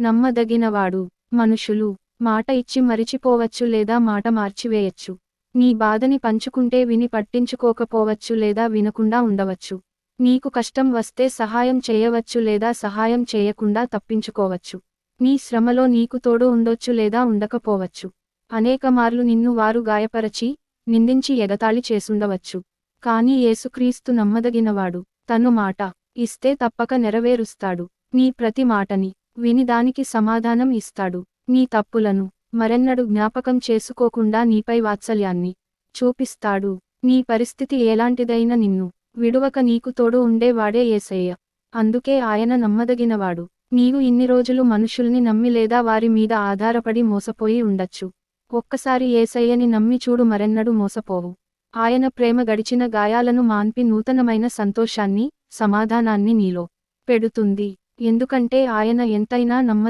నమ్మదగినవాడు మనుషులు మాట ఇచ్చి మరిచిపోవచ్చు లేదా మాట మార్చివేయచ్చు. నీ బాధని పంచుకుంటే విని పట్టించుకోకపోవచ్చు లేదా వినకుండా ఉండవచ్చు. నీకు కష్టం వస్తే సహాయం చేయవచ్చు లేదా సహాయం చేయకుండా తప్పించుకోవచ్చు. నీ శ్రమలో నీకు తోడు ఉండొచ్చు లేదా ఉండకపోవచ్చు. అనేకమార్లు నిన్ను వారు గాయపరచి నిందించి ఎగతాళి చేసుండవచ్చు. కాని యేసుక్రీస్తు నమ్మదగినవాడు. తను మాట ఇస్తే తప్పక నెరవేరుస్తాడు. నీ ప్రతి మాటని విని దానికి సమాధానం ఇస్తాడు. నీ తప్పులను మరెన్నడు జ్ఞాపకం చేసుకోకుండా నీపై వాత్సల్యాన్ని చూపిస్తాడు. నీ పరిస్థితి ఎలాంటిదైనా నిన్ను విడువక నీకు తోడు ఉండేవాడే ఏసయ్య. అందుకే ఆయన నమ్మదగినవాడు. నీవు ఇన్ని రోజులు మనుషుల్ని నమ్మి లేదా వారి మీద ఆధారపడి మోసపోయి ఉండొచ్చు. ఒక్కసారి ఏసయ్యని నమ్మి చూడు మరెన్నడు మోసపోవు. ఆయన ప్రేమ గడిచిన గాయాలను మాన్పి నూతనమైన సంతోషాన్ని సమాధానాన్ని నీలో పెడుతుంది. ఎందుకంటే ఆయన ఎంతైనా నమ్మ